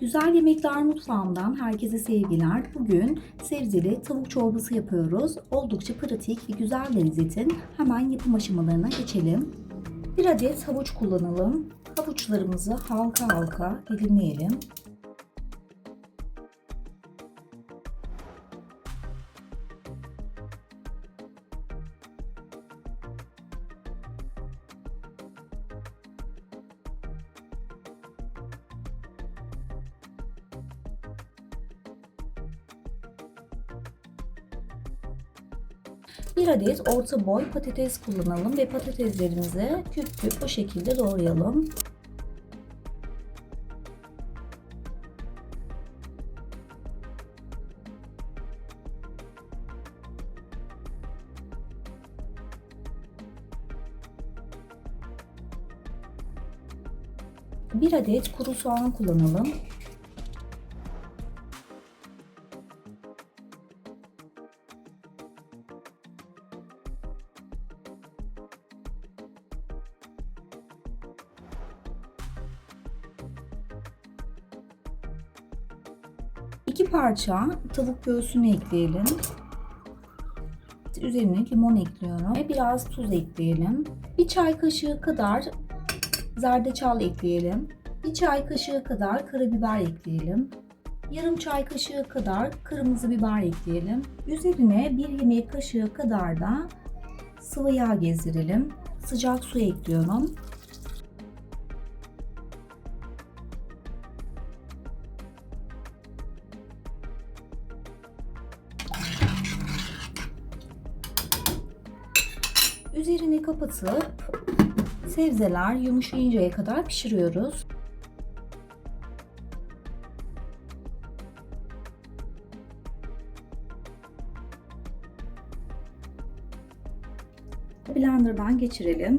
Güzel Yemekler Mutfağımdan herkese sevgiler. Bugün sebzeli tavuk çorbası yapıyoruz. Oldukça pratik ve güzel lezzetin hemen yapım aşamalarına geçelim. Bir adet havuç kullanalım. Havuçlarımızı halka halka dilimleyelim. Bir adet orta boy patates kullanalım ve patateslerimizi küp küp bu şekilde doğrayalım. Bir adet kuru soğan kullanalım. İki parça tavuk göğsünü ekleyelim. Üzerine limon ekliyorum ve biraz tuz ekleyelim. Bir çay kaşığı kadar zerdeçal ekleyelim. Bir çay kaşığı kadar karabiber ekleyelim. Yarım çay kaşığı kadar kırmızı biber ekleyelim. Üzerine bir yemek kaşığı kadar da sıvı yağ gezdirelim. Sıcak su ekliyorum. Üzerini kapatıp sebzeler yumuşayıncaya kadar pişiriyoruz. Blender'dan geçirelim.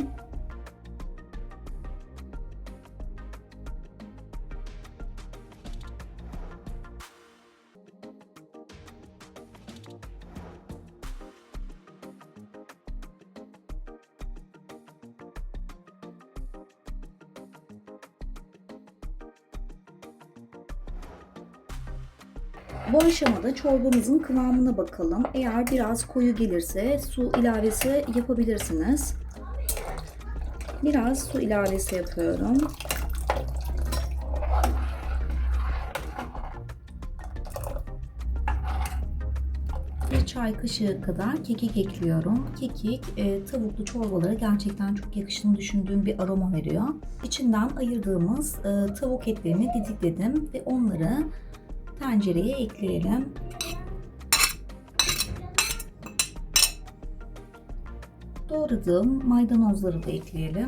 Bu aşamada çorbamızın kıvamına bakalım. Eğer biraz koyu gelirse su ilavesi yapabilirsiniz. Biraz su ilavesi yapıyorum. Bir çay kaşığı kadar kekik ekliyorum. Kekik e, tavuklu çorbalara gerçekten çok yakıştığını düşündüğüm bir aroma veriyor. İçinden ayırdığımız e, tavuk etlerini didikledim ve onları tencereye ekleyelim. Doğradığım maydanozları da ekleyelim.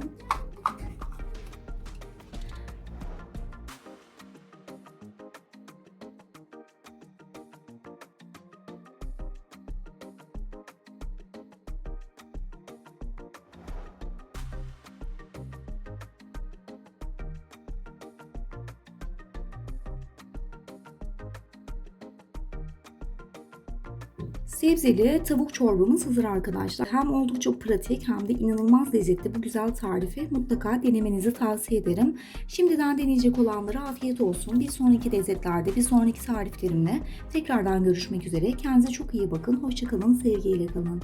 Sebzeli tavuk çorbamız hazır arkadaşlar. Hem oldukça pratik hem de inanılmaz lezzetli bu güzel tarifi mutlaka denemenizi tavsiye ederim. Şimdiden deneyecek olanlara afiyet olsun. Bir sonraki lezzetlerde, bir sonraki tariflerimle tekrardan görüşmek üzere. Kendinize çok iyi bakın. Hoşçakalın, sevgiyle kalın.